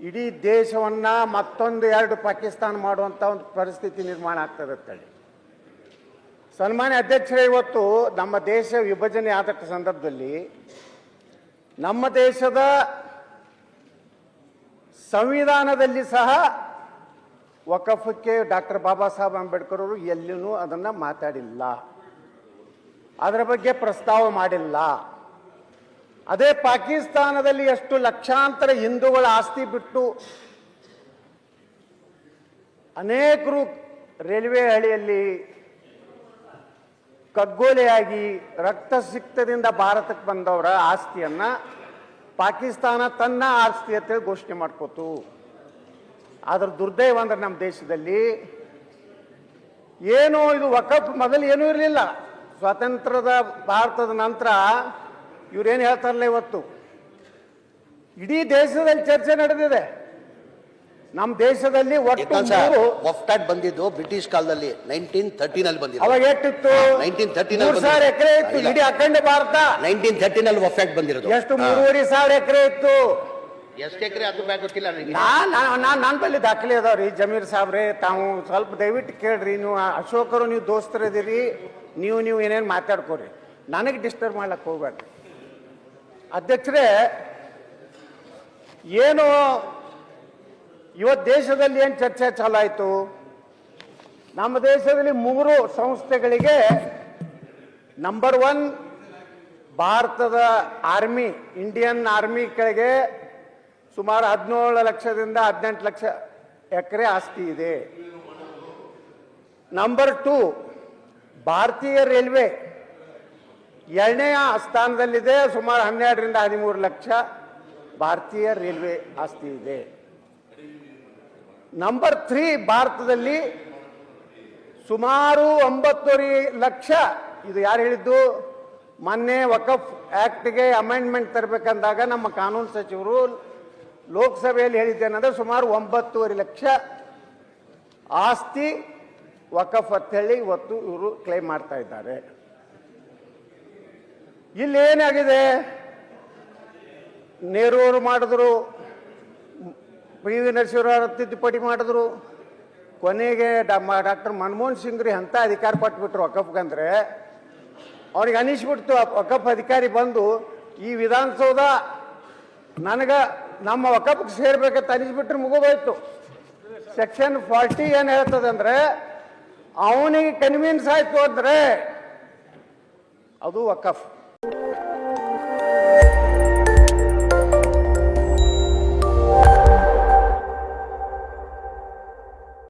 ಇಡೀ ದೇಶವನ್ನ ಮತ್ತೊಂದು ಎರಡು ಪಾಕಿಸ್ತಾನ ಮಾಡುವಂತ ಒಂದು ಪರಿಸ್ಥಿತಿ ನಿರ್ಮಾಣ ಆಗ್ತದೆ ಅಂತೇಳಿ. ಸನ್ಮಾನ್ಯ ಅಧ್ಯಕ್ಷರೇ, ಇವತ್ತು ನಮ್ಮ ದೇಶ ವಿಭಜನೆ ಆದ ಸಂದರ್ಭದಲ್ಲಿ ನಮ್ಮ ದೇಶದ ಸಂವಿಧಾನದಲ್ಲಿ ಸಹ ವಕಫಕ್ಕೆ ಡಾಕ್ಟರ್ ಬಾಬಾ ಸಾಹೇಬ್ ಅಂಬೇಡ್ಕರ್ ಅವರು ಎಲ್ಲಿನೂ ಅದನ್ನ ಮಾತಾಡಿಲ್ಲ. ಅದರ ಬಗ್ಗೆ ಪ್ರಸ್ತಾವ ಮಾಡಿಲ್ಲ. ಅದೇ ಪಾಕಿಸ್ತಾನದಲ್ಲಿ ಎಷ್ಟು ಲಕ್ಷಾಂತರ ಹಿಂದೂಗಳ ಆಸ್ತಿ ಬಿಟ್ಟು ಅನೇಕರು ರೈಲ್ವೆ ಹಳಿಯಲ್ಲಿ ಕಗ್ಗೋಲೆಯಾಗಿ ರಕ್ತಸಿಕ್ತದಿಂದ ಭಾರತಕ್ಕೆ ಬಂದವರ ಆಸ್ತಿಯನ್ನ ಪಾಕಿಸ್ತಾನ ತನ್ನ ಆಸ್ತಿ ಅಂತೇಳಿ ಘೋಷಣೆ ಮಾಡ್ಕೋತು. ಆದ್ರೆ ದುರ್ದೈವ ಅಂದ್ರೆ ನಮ್ಮ ದೇಶದಲ್ಲಿ ಏನು ಇದು ವಕಫ್ ಮೊದಲು ಏನೂ ಇರಲಿಲ್ಲ. ಸ್ವಾತಂತ್ರ್ಯದ ಭಾರತದ ನಂತರ ಇವ್ರೇನು ಹೇಳ್ತಾರಲ್ಲ ಇವತ್ತು? ಇಡೀ ದೇಶದಲ್ಲಿ ಚರ್ಚೆ ನಡೆದಿದೆ. ನಮ್ಮ ದೇಶದಲ್ಲಿ ಒಟ್ಟು ಮೂರು ಬಂದಿದ್ದು ಬ್ರಿಟಿಷ್ ಕಾಲದಲ್ಲಿ ನೈನ್ಟೀನ್ ತರ್ಟಿನಲ್ಲಿ ಬಂದಿದ್ದು. ಅವಾಗ ಎಷ್ಟಿತ್ತು? 1939 ಮೂರು ಸಾವಿರ ಎಕರೆ ಇತ್ತು. ಇಡೀ ಅಖಂಡ ಭಾರತ. ನೈನ್ಟೀನ್ ತರ್ಟಿನಲ್ಲಿ ವಫ್ಟಾಟ್ ಬಂದಿರೋದು. ಎಷ್ಟು ಮೂರುವರೆ ಸಾವಿರ ಎಕರೆ ಇತ್ತು? ಎಷ್ಟು ಎಕರೆ ಅದು ಬ್ಯಾಗ್ ಗೊತ್ತಿಲ್ಲ ನಾನು ನಾನ್ ನಾನ್ ನನ್ನ ಬಳಿ ದಾಖಲೆ ಅದಾವ್ರಿ ಜಮೀರ್ ಸಾಬ್ರೆ. ತಾವು ಸ್ವಲ್ಪ ದಯವಿಟ್ಟು ಕೇಳ್ರಿ ನೀವು ಅಶೋಕರು ನೀವು ದೋಸ್ತರಿದ್ದೀರಿ ನೀವು ನೀವು ಏನೇನು ಮಾತಾಡ್ಕೋರಿ. ನನಗೆ ಡಿಸ್ಟರ್ಬ್ ಮಾಡ್ಲಕ್ಕೆ ಹೋಗ್ಬೇಡ್ರಿ. ಅಧ್ಯಕ್ಷರೇ, ಏನು ಇವತ್ತು ದೇಶದಲ್ಲಿ ಏನು ಚರ್ಚೆ ಚಾಲಾಯಿತು? ನಮ್ಮ ದೇಶದಲ್ಲಿ ಮೂರು ಸಂಸ್ಥೆಗಳಿಗೆ ನಂಬರ್ ಒನ್ ಭಾರತದ ಆರ್ಮಿ ಇಂಡಿಯನ್ ಆರ್ಮಿ ಕೆಳಗೆ ಸುಮಾರು ಹದಿನೇಳು ಲಕ್ಷದಿಂದ ಹದಿನೆಂಟು ಲಕ್ಷ ಎಕರೆ ಆಸ್ತಿ ಇದೆ. ನಂಬರ್ ಟು ಭಾರತೀಯ ರೈಲ್ವೆ ಎರಡನೆಯ ಸ್ಥಾನದಲ್ಲಿದೆ ಸುಮಾರು ಹನ್ನೆರಡರಿಂದ ಹದಿಮೂರು ಲಕ್ಷ ಭಾರತೀಯ ರೈಲ್ವೆ ಆಸ್ತಿ ಇದೆ. ನಂಬರ್ ತ್ರೀ ಭಾರತದಲ್ಲಿ ಸುಮಾರು ಒಂಬತ್ತೂವರೆ ಲಕ್ಷ, ಇದು ಯಾರು ಹೇಳಿದ್ದು? ಮೊನ್ನೆ ವಕಫ್ ಆಕ್ಟ್ಗೆ ಅಮೆಂಡ್ಮೆಂಟ್ ತರಬೇಕಂದಾಗ ನಮ್ಮ ಕಾನೂನು ಸಚಿವರು ಲೋಕಸಭೆಯಲ್ಲಿ ಹೇಳಿದ್ದೇನೆಂದ್ರೆ ಸುಮಾರು ಒಂಬತ್ತುವರೆ ಲಕ್ಷ ಆಸ್ತಿ ವಕಫ್ ಅಂತ ಹೇಳಿ ಇವತ್ತು ಇವರು ಕ್ಲೈಮ್ ಮಾಡ್ತಾ ಇದ್ದಾರೆ. ಇಲ್ಲಿ ಏನಾಗಿದೆ ನೆಹರು ಮಾಡಿದ್ರು ಪಿ ವಿ ನರಸಿಂಹರಾವ್ ತಿದ್ದುಪಡಿ ಮಾಡಿದ್ರು. ಕೊನೆಗೆ ಡಾಕ್ಟರ್ ಮನಮೋಹನ್ ಸಿಂಗ್ ರೀ ಅಂತ ಅಧಿಕಾರ ಕೊಟ್ಬಿಟ್ರು ಒಕ್ಕಪ್ಪಗಂದ್ರೆ ಅವ್ರಿಗೆ ಅನಿಸ್ಬಿಡ್ತು ಒಕ್ಕಪ್ಪ ಅಧಿಕಾರಿ ಬಂದು, ಈ ವಿಧಾನಸೌಧ ನನಗೆ ನಮ್ಮ ಒಕ್ಕಪ್ಪಕ್ಕೆ ಸೇರ್ಬೇಕಂತ ಅನಿಸ್ಬಿಟ್ರೆ ಮುಗಿದೋಯ್ತು. ಸೆಕ್ಷನ್ ಫಾರ್ಟಿ ಏನು ಹೇಳ್ತದೆ ಅಂದರೆ, ಅವನಿಗೆ ಕನ್ವಿನ್ಸ್ ಆಯ್ತು ಅಂದ್ರೆ ಅದು ವಕಫ್ you